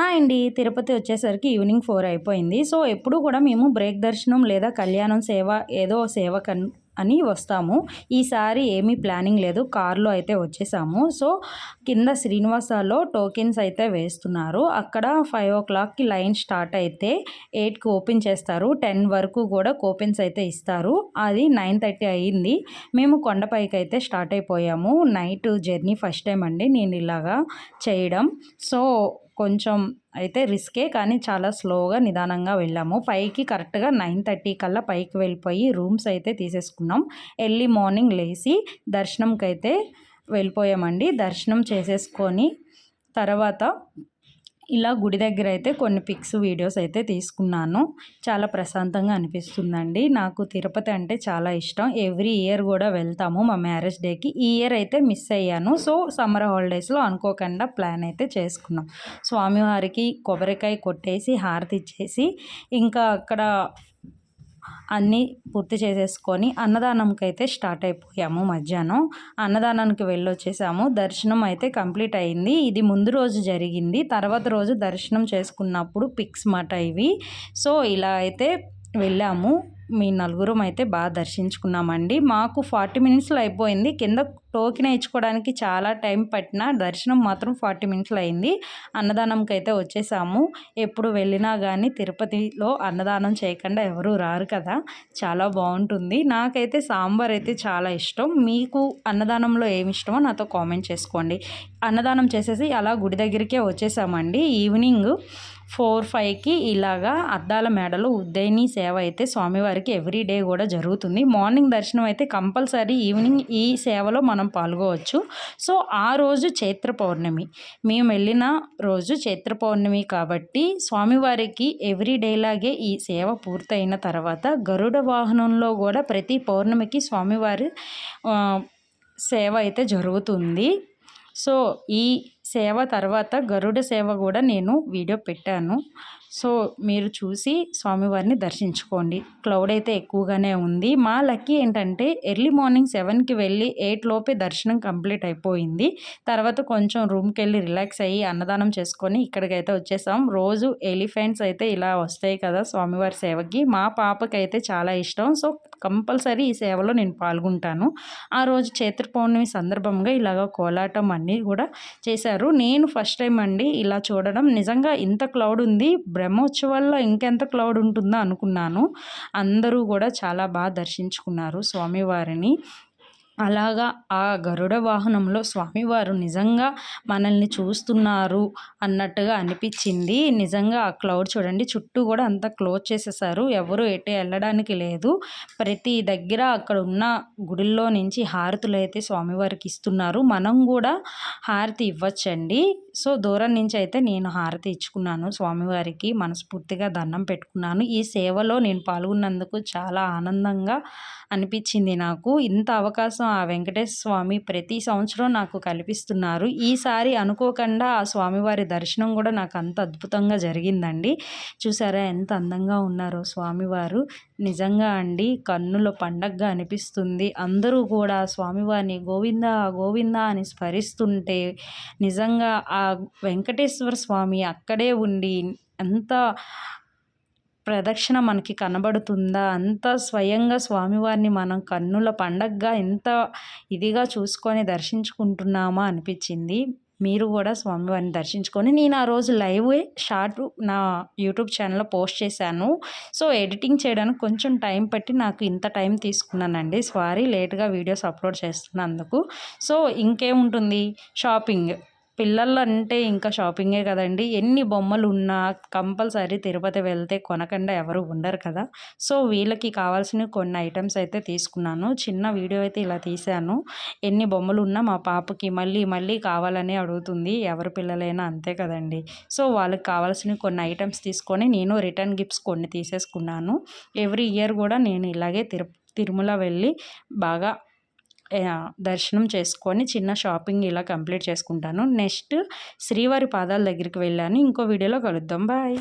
అండి తిరుపతి వచ్చేసరికి evening four అయిపోయింది. సో ఎప్పుడు కూడా మేము బ్రేక్ దర్శనం లేదా కళ్యాణం సేవ ఏదో సేవ కన్ అని వస్తాము. ఈసారి ఏమీ ప్లానింగ్ లేదు. కార్లో అయితే వచ్చేసాము. సో కింద శ్రీనివాసాలో టోకెన్స్ అయితే వేస్తున్నారు. అక్కడ ఫైవ్ ఓ క్లాక్కి లైన్ స్టార్ట్ అయితే ఎయిట్కి ఓపెన్ చేస్తారు. టెన్ వరకు కూడా కూపెన్స్ అయితే ఇస్తారు. అది నైన్ థర్టీ అయ్యింది మేము కొండపైకి అయితే స్టార్ట్ అయిపోయాము. నైట్ జర్నీ ఫస్ట్ టైం అండి నేను ఇలాగా చేయడం. సో కొంచెం అయితే రిస్కే కానీ చాలా స్లోగా నిదానంగా వెళ్ళాము. పైకి కరెక్ట్గా నైన్ థర్టీ కల్లా పైకి వెళ్ళిపోయి రూమ్స్ అయితే తీసేసుకున్నాం. ఎర్లీ మార్నింగ్ లేచి దర్శనంకి అయితే వెళ్ళిపోయామండి. దర్శనం చేసేసుకొని తర్వాత ఇలా గుడి దగ్గర అయితే కొన్ని పిక్స్ వీడియోస్ అయితే తీసుకున్నాను. చాలా ప్రశాంతంగా అనిపిస్తుందండి. నాకు తిరుపతి అంటే చాలా ఇష్టం. ఎవ్రీ ఇయర్ కూడా వెళ్తాము మా మ్యారేజ్ డేకి. ఈ ఇయర్ అయితే మిస్ అయ్యాను. సో సమ్మర్ హాలిడేస్లో అనుకోకుండా ప్లాన్ అయితే చేసుకున్నాం. స్వామివారికి కొబ్బరికాయ కొట్టేసి హారతి ఇచ్చేసి ఇంకా అక్కడ అన్నీ పూర్తి చేసేసుకొని అన్నదానంకి అయితే స్టార్ట్ అయిపోయాము మధ్యాహ్నం. అన్నదానానికి వెళ్ళొచ్చేసాము. దర్శనం అయితే కంప్లీట్ అయింది. ఇది ముందు రోజు జరిగింది. తర్వాత రోజు దర్శనం చేసుకున్నప్పుడు పిక్స్ మాట ఇవి. సో ఇలా అయితే వెళ్ళాము. మీ నలుగురం అయితే బాగా దర్శించుకున్నామండి. మాకు ఫార్టీ మినిట్స్లో అయిపోయింది. కింద టోకెన్ వేయించుకోవడానికి చాలా టైం పట్టిన దర్శనం మాత్రం ఫార్టీ మినిట్స్లో అయింది. అన్నదానంకి అయితే వచ్చేసాము. ఎప్పుడు వెళ్ళినా కానీ తిరుపతిలో అన్నదానం చేయకుండా ఎవరు రారు కదా. చాలా బాగుంటుంది. నాకైతే సాంబార్ అయితే చాలా ఇష్టం. మీకు అన్నదానంలో ఏమి ఇష్టమో నాతో కామెంట్ చేసుకోండి. అన్నదానం చేసేసి అలా గుడి దగ్గరికే వచ్చేసామండి. ఈవినింగ్ ఫోర్ ఫైవ్కి ఇలాగా అద్దాల మేడలో ఉద్దయని సేవ అయితే స్వామివారికి ఎవ్రీ డే కూడా జరుగుతుంది. మార్నింగ్ దర్శనం అయితే కంపల్సరీ ఈవినింగ్ ఈ సేవలో మనం పాల్గొవచ్చు. సో ఆ రోజు చైత్ర పౌర్ణమి. మేము వెళ్ళిన రోజు చైత్ర పౌర్ణమి కాబట్టి స్వామివారికి ఎవ్రీ డేలాగే ఈ సేవ పూర్తయిన తర్వాత గరుడ వాహనంలో కూడా ప్రతి పౌర్ణమికి స్వామివారి సేవ అయితే జరుగుతుంది. సో ఈ సేవ తర్వాత గరుడ సేవ కూడా నేను వీడియో పెట్టాను. సో మీరు చూసి స్వామివారిని దర్శించుకోండి. క్లౌడ్ అయితే ఎక్కువగానే ఉంది. మా లక్కీ ఏంటంటే ఎర్లీ మార్నింగ్ సెవెన్కి వెళ్ళి ఎయిట్ లోపే దర్శనం కంప్లీట్ అయిపోయింది. తర్వాత కొంచెం రూమ్కి వెళ్ళి రిలాక్స్ అయ్యి అన్నదానం చేసుకొని ఇక్కడికైతే వచ్చేసాం. రోజు ఎలిఫెంట్స్ అయితే ఇలా వస్తాయి కదా స్వామివారి సేవకి. మా పాపకి అయితే చాలా ఇష్టం. సో కంపల్సరీ ఈ సేవలో నేను పాల్గొంటాను. ఆ రోజు చైత్ర పౌర్ణమి సందర్భంగా ఇలాగ కోలాటం అన్నీ కూడా చేశారు. నేను ఫస్ట్ టైం అండి ఇలా చూడడం. నిజంగా ఇంత క్లౌడ్ ఉంది. బ్రహ్మోత్సవాల్లో ఇంకెంత క్లౌడ్ ఉంటుందో అనుకున్నాను. అందరూ కూడా చాలా బాగా దర్శించుకున్నారు స్వామివారిని. అలాగా ఆ గరుడ వాహనంలో స్వామివారు నిజంగా మనల్ని చూస్తున్నారు అన్నట్టుగా అనిపించింది. నిజంగా ఆ క్లౌడ్ చూడండి చుట్టూ కూడా అంతా క్లోజ్ చేసేసారు. ఎవరు ఎటు వెళ్ళడానికి లేదు. ప్రతి దగ్గర అక్కడ ఉన్న గుడిల్లో నుంచి హారతులు అయితే స్వామివారికి ఇస్తున్నారు. మనం కూడా హారతి ఇవ్వచ్చండి. సో దూరం నుంచి అయితే నేను హారతి ఇచ్చుకున్నాను. స్వామివారికి మనస్ఫూర్తిగా దండం పెట్టుకున్నాను. ఈ సేవలో నేను పాల్గొన్నందుకు చాలా ఆనందంగా అనిపించింది నాకు. ఇంత అవకాశం ఆ వెంకటేశ్వర స్వామి ప్రతి సంవత్సరం నాకు కల్పిస్తున్నారు. ఈసారి అనుకోకుండా ఆ స్వామివారి దర్శనం కూడా నాకు అంత అద్భుతంగా జరిగిందండి. చూసారా ఎంత అందంగా ఉన్నారో స్వామివారు. నిజంగా అండి కన్నుల పండగగా అనిపిస్తుంది. అందరూ కూడా స్వామివారిని గోవింద గోవింద అని స్మరిస్తుంటే నిజంగా ఆ వెంకటేశ్వర స్వామి అక్కడే ఉండి ఎంత ప్రదక్షిణ మనకి కనబడుతుందా? అంత స్వయంగా స్వామివారిని మనం కన్నుల పండగగా ఎంత ఇదిగా చూసుకొని దర్శించుకుంటున్నామా అనిపించింది. మీరు కూడా స్వామివారిని దర్శించుకొని నేను ఆ రోజు లైవ్ షార్ట్ నా యూట్యూబ్ ఛానల్లో పోస్ట్ చేశాను. సో ఎడిటింగ్ చేయడానికి కొంచెం టైం పట్టి నాకు ఇంత టైం తీసుకున్నానండి. సారీ లేట్గా వీడియోస్ అప్లోడ్ చేస్తున్నందుకు. సో ఇంకేముంటుంది? షాపింగ్. పిల్లలు అంటే ఇంకా షాపింగే కదండి. ఎన్ని బొమ్మలు ఉన్నా కంపల్సరీ తిరుపతి వెళ్తే కొనకుండా ఎవరు ఉండరు కదా. సో వీళ్ళకి కావాల్సిన కొన్ని ఐటమ్స్ అయితే తీసుకున్నాను. చిన్న వీడియో అయితే ఇలా తీశాను. ఎన్ని బొమ్మలు ఉన్నా మా పాపకి మళ్ళీ మళ్ళీ కావాలని అడుగుతుంది. ఎవరి పిల్లలైనా అంతే కదండి. సో వాళ్ళకి కావాల్సిన కొన్ని ఐటమ్స్ తీసుకొని నేను రిటర్న్ గిఫ్ట్స్ కొన్ని తీసేసుకున్నాను. ఎవ్రీ ఇయర్ కూడా నేను ఇలాగే తిరు తిరుమల వెళ్ళి బాగా దర్శనం చేసుకొని చిన్న షాపింగ్ ఇలా కంప్లీట్ చేసుకుంటాను. నెక్స్ట్ శ్రీవారి పాదాల దగ్గరికి వెళ్ళాను. ఇంకో వీడియోలో కలుద్దాం. బాయ్.